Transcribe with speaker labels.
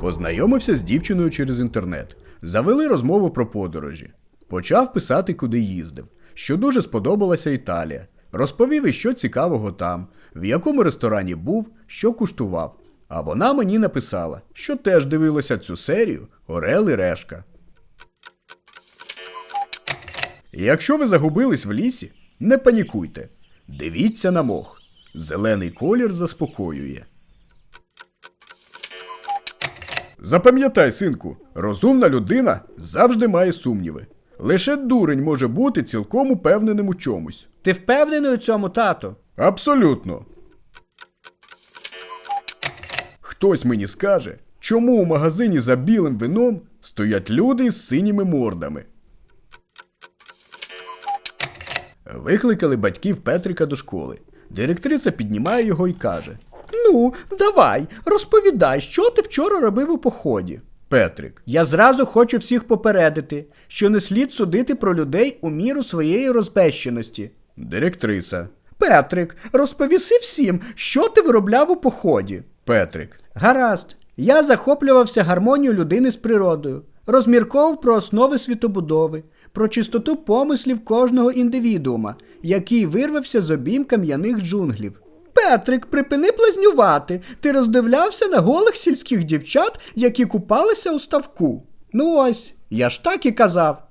Speaker 1: Познайомився з дівчиною через інтернет. Завели розмову про подорожі. Почав писати, куди їздив, що дуже сподобалася Італія. Розповів, і що цікавого там, в якому ресторані був, що куштував. А вона мені написала, що теж дивилася цю серію Орел і Решка. Якщо ви загубились в лісі, не панікуйте. Дивіться на мох. Зелений колір заспокоює. Запам'ятай, синку, розумна людина завжди має сумніви. Лише дурень може бути цілком упевненим у чомусь.
Speaker 2: Ти впевнений у цьому, тато?
Speaker 1: Абсолютно. Хтось мені скаже, чому у магазині за білим вином стоять люди із синіми мордами. Викликали батьків Петрика до школи. Директриця піднімає його і каже: Ну, давай, розповідай, що ти вчора робив у поході. Петрик,
Speaker 2: Я зразу хочу всіх попередити, що не слід судити про людей у міру своєї розбещеності.
Speaker 1: директриса.
Speaker 2: Петрик, розповіси всім, що ти виробляв у поході.
Speaker 1: Петрик.
Speaker 2: Гаразд, я захоплювався гармонією людини з природою, розмірковував про основи світобудови, про чистоту помислів кожного індивідуума, який вирвався з обійм кам'яних джунглів. Петрик, припини блазнювати. Ти роздивлявся на голих сільських дівчат, які купалися у ставку. Ну ось, я ж так і казав.